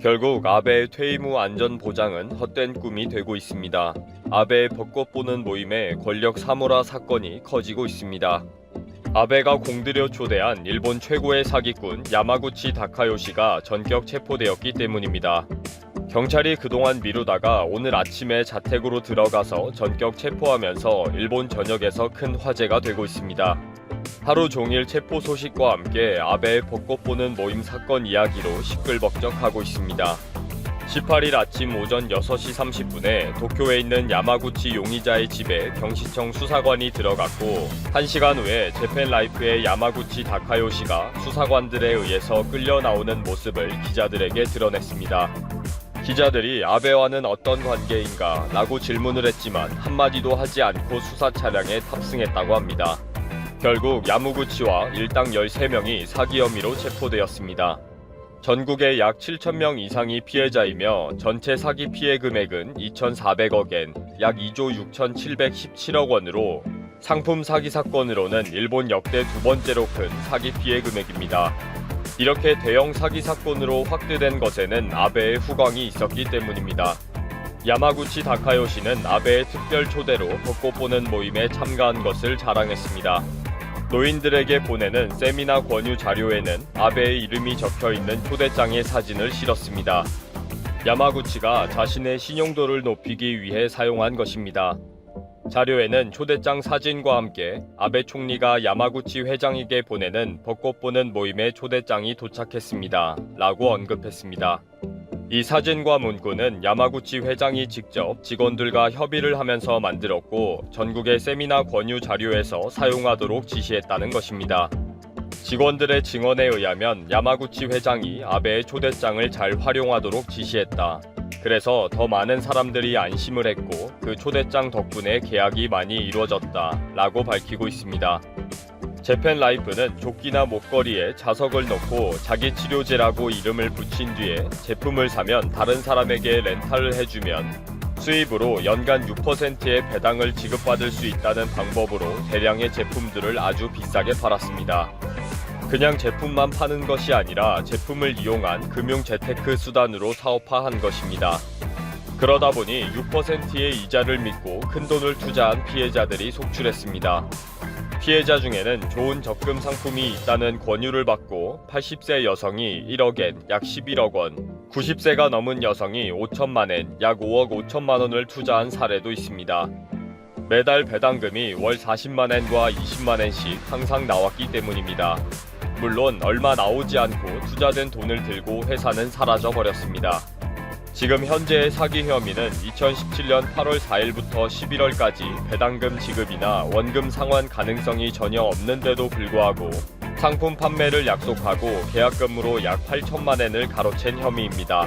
결국 아베의 퇴임 후 안전 보장은 헛된 꿈이 되고 있습니다. 아베의 벚꽃 보는 모임에 권력 사무라 사건이 커지고 있습니다. 아베가 공들여 초대한 일본 최고의 사기꾼 야마구치 다카요시가 전격 체포되었기 때문입니다. 경찰이 그동안 미루다가 오늘 아침에 자택으로 들어가서 전격 체포하면서 일본 전역에서 큰 화제가 되고 있습니다. 하루 종일 체포 소식과 함께 아베의 벚꽃 보는 모임 사건 이야기로 시끌벅적하고 있습니다. 18일 아침 오전 6시 30분에 도쿄에 있는 야마구치 용의자의 집에 경시청 수사관이 들어갔고 1시간 후에 재팬 라이프의 야마구치 다카요시가 수사관들에 의해서 끌려 나오는 모습을 기자들에게 드러냈습니다. 기자들이 아베와는 어떤 관계인가 라고 질문을 했지만 한마디도 하지 않고 수사 차량에 탑승했다고 합니다. 결국 야무구치와 일당 13명이 사기 혐의로 체포되었습니다. 전국에 약 7천 명 이상이 피해자이며 전체 사기 피해 금액은 2,400억엔, 약 2조 6,717억 원으로 상품 사기 사건으로는 일본 역대 두 번째로 큰 사기 피해 금액입니다. 이렇게 대형 사기 사건으로 확대된 것에는 아베의 후광이 있었기 때문입니다. 야마구치 다카요시는 아베의 특별 초대로 벚꽃 보는 모임에 참가한 것을 자랑했습니다. 노인들에게 보내는 세미나 권유 자료에는 아베의 이름이 적혀 있는 초대장의 사진을 실었습니다. 야마구치가 자신의 신용도를 높이기 위해 사용한 것입니다. 자료에는 초대장 사진과 함께 아베 총리가 야마구치 회장에게 보내는 벚꽃 보는 모임의 초대장이 도착했습니다. 라고 언급했습니다. 이 사진과 문구는 야마구치 회장이 직접 직원들과 협의를 하면서 만들었고 전국의 세미나 권유 자료에서 사용하도록 지시했다는 것입니다. 직원들의 증언에 의하면 야마구치 회장이 아베의 초대장을 잘 활용하도록 지시했다. 그래서 더 많은 사람들이 안심을 했고 그 초대장 덕분에 계약이 많이 이루어졌다. 라고 밝히고 있습니다. 재팬 라이프는 조끼나 목걸이에 자석을 넣고 자기 치료제라고 이름을 붙인 뒤에 제품을 사면 다른 사람에게 렌탈을 해주면 수입으로 연간 6%의 배당을 지급받을 수 있다는 방법으로 대량의 제품들을 아주 비싸게 팔았습니다. 그냥 제품만 파는 것이 아니라 제품을 이용한 금융 재테크 수단으로 사업화한 것입니다. 그러다 보니 6%의 이자를 믿고 큰 돈을 투자한 피해자들이 속출했습니다. 피해자 중에는 좋은 적금 상품이 있다는 권유를 받고 80세 여성이 1억엔 약 11억 원, 90세가 넘은 여성이 5천만 엔, 약 5억 5천만 원을 투자한 사례도 있습니다. 매달 배당금이 월 40만 엔과 20만 엔씩 항상 나왔기 때문입니다. 물론 얼마 나오지 않고 투자된 돈을 들고 회사는 사라져 버렸습니다. 지금 현재의 사기 혐의는 2017년 8월 4일부터 11월까지 배당금 지급이나 원금 상환 가능성이 전혀 없는데도 불구하고 상품 판매를 약속하고 계약금으로 약 8천만 엔을 가로챈 혐의입니다.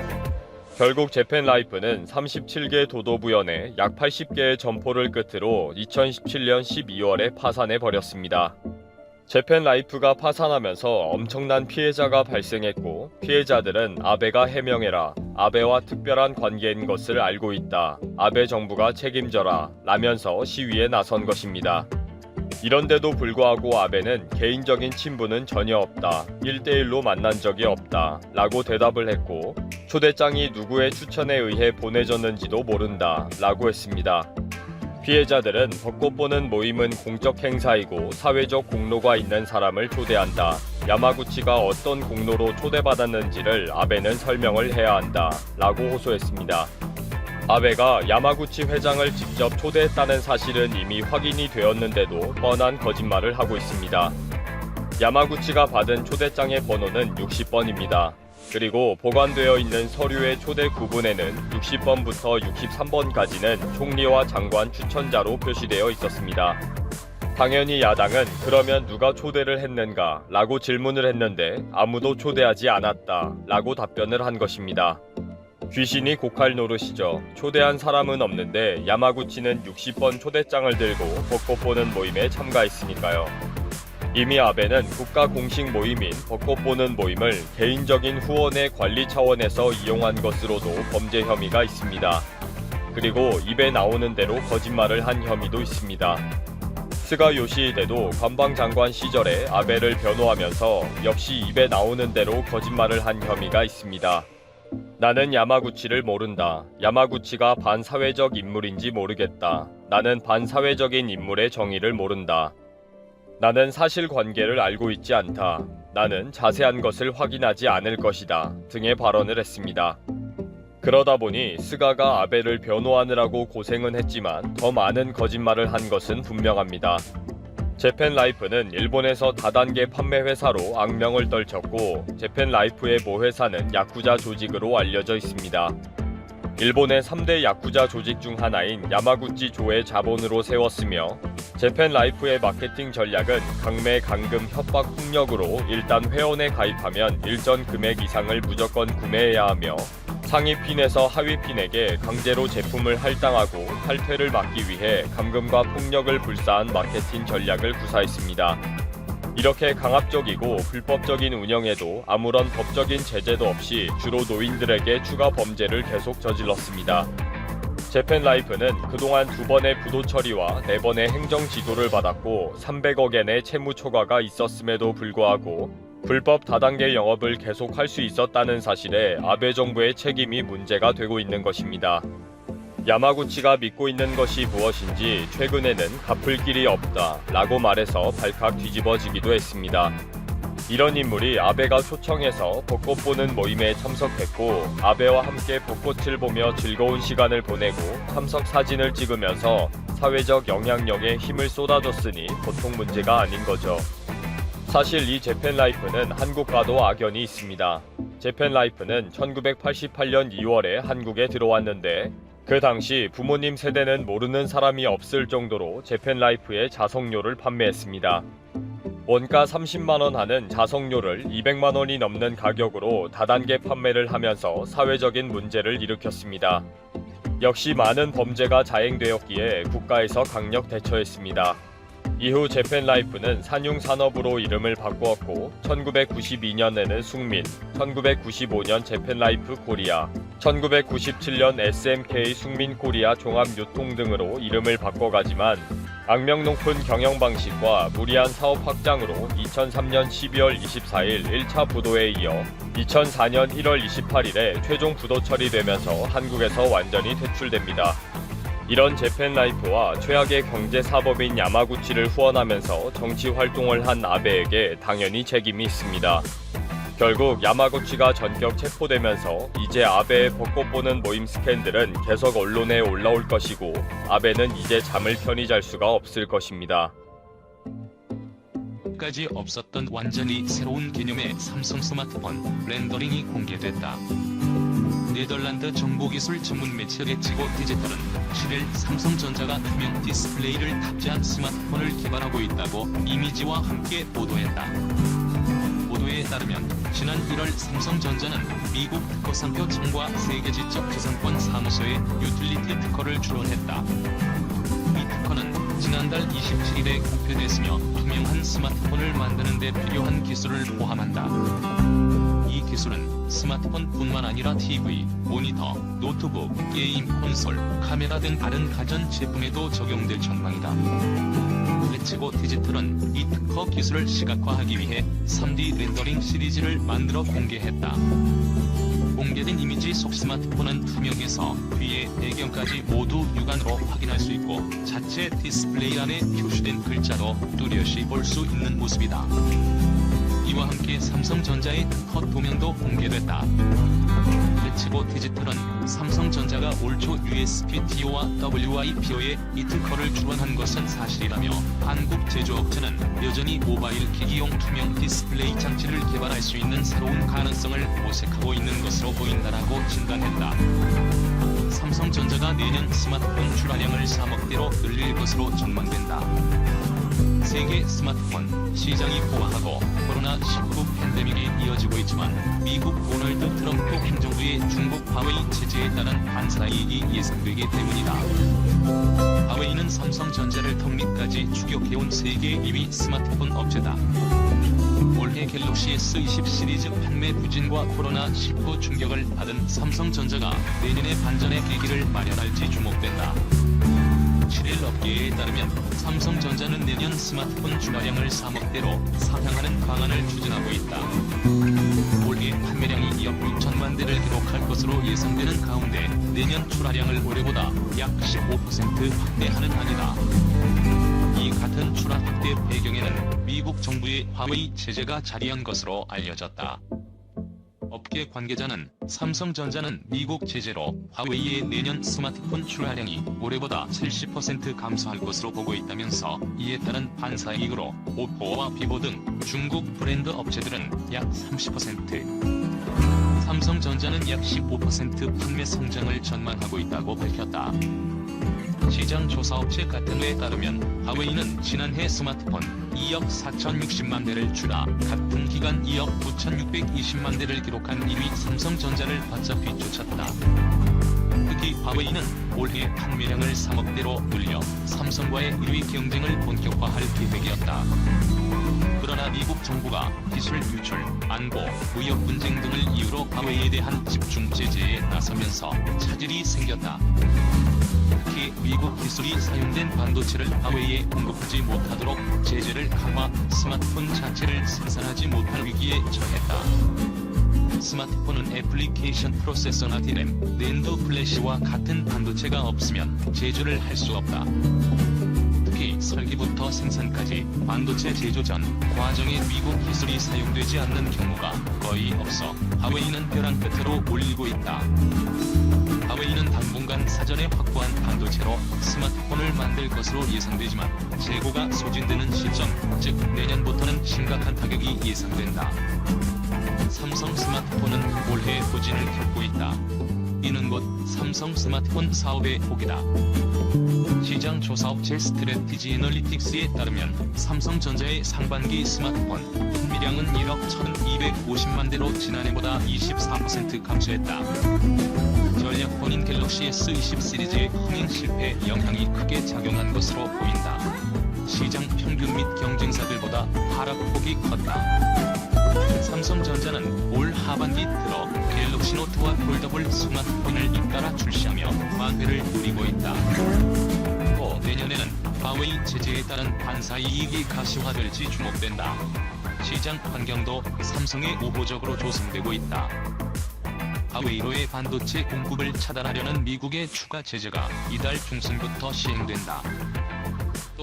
결국 재팬 라이프는 37개 도도 부연에 약 80개의 점포를 끝으로 2017년 12월에 파산해 버렸습니다. 재팬 라이프가 파산하면서 엄청난 피해자가 발생했고 피해자들은 아베가 해명해라 아베와 특별한 관계인 것을 알고 있다 아베 정부가 책임져라 라면서 시위에 나선 것입니다. 이런데도 불구하고 아베는 개인적인 친분은 전혀 없다 1대1로 만난 적이 없다 라고 대답을 했고 초대장이 누구의 추천에 의해 보내졌는지도 모른다 라고 했습니다. 피해자들은 벚꽃 보는 모임은 공적 행사이고 사회적 공로가 있는 사람을 초대한다. 야마구치가 어떤 공로로 초대받았는지를 아베는 설명을 해야 한다. 라고 호소했습니다. 아베가 야마구치 회장을 직접 초대했다는 사실은 이미 확인이 되었는데도 뻔한 거짓말을 하고 있습니다. 야마구치가 받은 초대장의 번호는 60번입니다. 그리고 보관되어 있는 서류의 초대 구분에는 60번부터 63번까지는 총리와 장관 추천자로 표시되어 있었습니다. 당연히 야당은 그러면 누가 초대를 했는가 라고 질문을 했는데 아무도 초대하지 않았다 라고 답변을 한 것입니다. 귀신이 고칼 노릇이죠. 초대한 사람은 없는데 야마구치는 60번 초대장을 들고 벚꽃 보는 모임에 참가했으니까요. 이미 아베는 국가 공식 모임인 벚꽃 보는 모임을 개인적인 후원의 관리 차원에서 이용한 것으로도 범죄 혐의가 있습니다. 그리고 입에 나오는 대로 거짓말을 한 혐의도 있습니다. 스가 요시히데도 관방장관 시절에 아베를 변호하면서 역시 입에 나오는 대로 거짓말을 한 혐의가 있습니다. 나는 야마구치를 모른다. 야마구치가 반사회적 인물인지 모르겠다. 나는 반사회적인 인물의 정의를 모른다. 나는 사실 관계를 알고 있지 않다. 나는 자세한 것을 확인하지 않을 것이다. 등의 발언을 했습니다. 그러다 보니 스가가 아베를 변호하느라고 고생은 했지만 더 많은 거짓말을 한 것은 분명합니다. 재팬 라이프는 일본에서 다단계 판매 회사로 악명을 떨쳤고 재팬 라이프의 모 회사는 야쿠자 조직으로 알려져 있습니다. 일본의 3대 야쿠자 조직 중 하나인 야마구치 조의 자본으로 세웠으며 재팬 라이프의 마케팅 전략은 강매, 강금, 협박, 폭력으로 일단 회원에 가입하면 일정 금액 이상을 무조건 구매해야 하며 상위 핀에서 하위 핀에게 강제로 제품을 할당하고 탈퇴를 막기 위해 감금과 폭력을 불사한 마케팅 전략을 구사했습니다. 이렇게 강압적이고 불법적인 운영에도 아무런 법적인 제재도 없이 주로 노인들에게 추가 범죄를 계속 저질렀습니다. 재팬 라이프는 그동안 두 번의 부도 처리와 네 번의 행정 지도를 받았고 300억 엔의 채무 초과가 있었음에도 불구하고 불법 다단계 영업을 계속할 수 있었다는 사실에 아베 정부의 책임이 문제가 되고 있는 것입니다. 야마구치가 믿고 있는 것이 무엇인지 최근에는 갚을 길이 없다 라고 말해서 발칵 뒤집어지기도 했습니다. 이런 인물이 아베가 초청해서 벚꽃 보는 모임에 참석했고 아베와 함께 벚꽃을 보며 즐거운 시간을 보내고 참석 사진을 찍으면서 사회적 영향력에 힘을 쏟아줬으니 보통 문제가 아닌 거죠. 사실 이 재팬 라이프는 한국과도 악연이 있습니다. 재팬 라이프는 1988년 2월에 한국에 들어왔는데 그 당시 부모님 세대는 모르는 사람이 없을 정도로 재팬라이프의 자석료를 판매했습니다. 원가 30만원 하는 자석료를 200만원이 넘는 가격으로 다단계 판매를 하면서 사회적인 문제를 일으켰습니다. 역시 많은 범죄가 자행되었기에 국가에서 강력 대처했습니다. 이후 재팬 라이프는 산융 산업으로 이름을 바꾸었고 1992년에는 숙민, 1995년 재팬 라이프 코리아, 1997년 SMK 숙민 코리아 종합 유통 등으로 이름을 바꿔가지만 악명 높은 경영 방식과 무리한 사업 확장으로 2003년 12월 24일 1차 부도에 이어 2004년 1월 28일에 최종 부도 처리되면서 한국에서 완전히 퇴출됩니다. 이런 재팬 라이프와 최악의 경제 사법인 야마구치를 후원하면서 정치 활동을 한 아베에게 당연히 책임이 있습니다. 결국 야마구치가 전격 체포되면서 이제 아베의 벚꽃 보는 모임 스캔들은 계속 언론에 올라올 것이고 아베는 이제 잠을 편히 잘 수가 없을 것입니다. 까지 없었던 완전히 새로운 개념의 삼성 스마트폰 렌더링이 공개됐다. 네덜란드 정보기술 전문 매체 레치고 디지털은 7일 삼성전자가 투명 디스플레이를 탑재한 스마트폰을 개발하고 있다고 이미지와 함께 보도했다. 보도에 따르면 지난 1월 삼성전자는 미국 특허상표 청과 세계 지적 재산권 사무소에 유틸리티 특허를 출원했다. 이 특허는 지난달 27일에 공표됐으며 투명한 스마트폰을 만드는 데 필요한 기술을 포함한다. 이 기술은 스마트폰뿐만 아니라 TV, 모니터, 노트북, 게임 콘솔, 카메라 등 다른 가전 제품에도 적용될 전망이다. 레츠고 디지털은 이 특허 기술을 시각화하기 위해 3D 렌더링 시리즈를 만들어 공개했다. 공개된 이미지 속 스마트폰은 투명해서 뒤에 배경까지 모두 육안으로 확인할 수 있고 자체 디스플레이 안에 표시된 글자도 뚜렷이 볼 수 있는 모습이다. 이와 함께 삼성전자의 특허 도면도 공개됐다. 레츠고 디지털은 삼성전자가 올 초 USP-TO와 WIPO에 이 특허를 출원한 것은 사실이라며 한국 제조업체는 여전히 모바일 기기용 투명 디스플레이 장치를 개발할 수 있는 새로운 가능성을 모색하고 있는 것으로 보인다라고 진단했다. 삼성전자가 내년 스마트폰 출하량을 3억대로 늘릴 것으로 전망된다. 세계 스마트폰 시장이 포화하고 코로나19 팬데믹이 이어지고 있지만 미국 도널드 트럼프 행정부의 중국 하웨이 제재에 따른 반사이익이 예상되기 때문이다. 하웨이는 삼성전자를 턱밑까지 추격해온 세계 2위 스마트폰 업체다. 올해 갤럭시 S20 시리즈 판매 부진과 코로나19 충격을 받은 삼성전자가 내년에 반전의 계기를 마련할지 주목된다. 7일 업계에 따르면 삼성전자는 내년 스마트폰 출하량을 3억대로 상향하는 방안을 추진하고 있다. 올해 판매량이 2억 6천만 대를 기록할 것으로 예상되는 가운데 내년 출하량을 올해보다 약 15% 확대하는 안이다. 이 같은 출하 확대 배경에는 미국 정부의 화웨이 제재가 자리한 것으로 알려졌다. 업계 관계자는 삼성전자는 미국 제재로 화웨이의 내년 스마트폰 출하량이 올해보다 70% 감소할 것으로 보고 있다면서 이에 따른 반사이익으로 오포와 비보 등 중국 브랜드 업체들은 약 30%, 삼성전자는 약 15% 판매 성장을 전망하고 있다고 밝혔다. 시장 조사업체 같은 회에 따르면 하웨이는 지난해 스마트폰 2억 4,060만 대를 출하, 같은 기간 2억 9,620만 대를 기록한 1위 삼성전자를 바짝 뒤쫓았다. 특히 하웨이는 올해 판매량을 3억 대로 늘려 삼성과의 1위 경쟁을 본격화할 계획이었다. 그러나 미국 정부가 기술 유출, 안보, 무역 분쟁 등을 이유로 하웨이에 대한 집중 제재에 나서면서 차질이 생겼다. 특히 미국 기술이 사용된 반도체를 하웨이에 공급하지 못하도록 제재를 강화, 스마트폰 자체를 생산하지 못할 위기에 처했다. 스마트폰은 애플리케이션 프로세서나 디램, 낸도 플래시와 같은 반도체가 없으면 제조를 할 수 없다. 설계부터 생산까지 반도체 제조 전 과정에 미국 기술이 사용되지 않는 경우가 거의 없어 하웨이는 벼랑 끝으로 몰리고 있다. 하웨이는 당분간 사전에 확보한 반도체로 스마트폰을 만들 것으로 예상되지만 재고가 소진되는 시점, 즉 내년부터는 심각한 타격이 예상된다. 삼성 스마트폰은 올해 부진을 겪고 있다. 이는 곧 삼성 스마트폰 사업의 폭이다. 시장 조사업체 스트레티지 애널리틱스에 따르면 삼성전자의 상반기 스마트폰 판매량은 1억 1250만 대로 지난해보다 24% 감소했다. 전략폰인 갤럭시 S20 시리즈의 흥행 실패 영향이 크게 작용한 것으로 보인다. 시장 평균 및 경쟁사들보다 하락폭이 컸다. 삼성전자는 올 하반기 들어 갤럭시 노트와 폴더블 스마트폰을 잇따라 출시하며 만회를 누리고 있다. 또 내년에는 화웨이 제재에 따른 반사 이익이 가시화될지 주목된다. 시장 환경도 삼성에 우호적으로 조성되고 있다. 하웨이로의 반도체 공급을 차단하려는 미국의 추가 제재가 이달 중순부터 시행된다.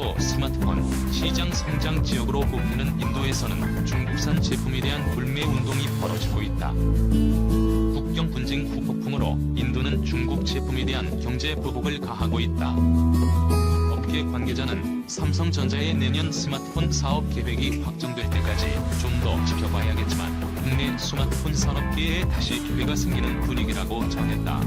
또 스마트폰 시장 성장 지역으로 꼽히는 인도에서는 중국산 제품에 대한 불매 운동이 벌어지고 있다. 국경 분쟁 후 폭풍으로 인도는 중국 제품에 대한 경제 보복을 가하고 있다. 업계 관계자는 삼성전자의 내년 스마트폰 사업 계획이 확정될 때까지 좀 더 지켜봐야겠지만 국내 스마트폰 산업계에 다시 기회가 생기는 분위기라고 전했다.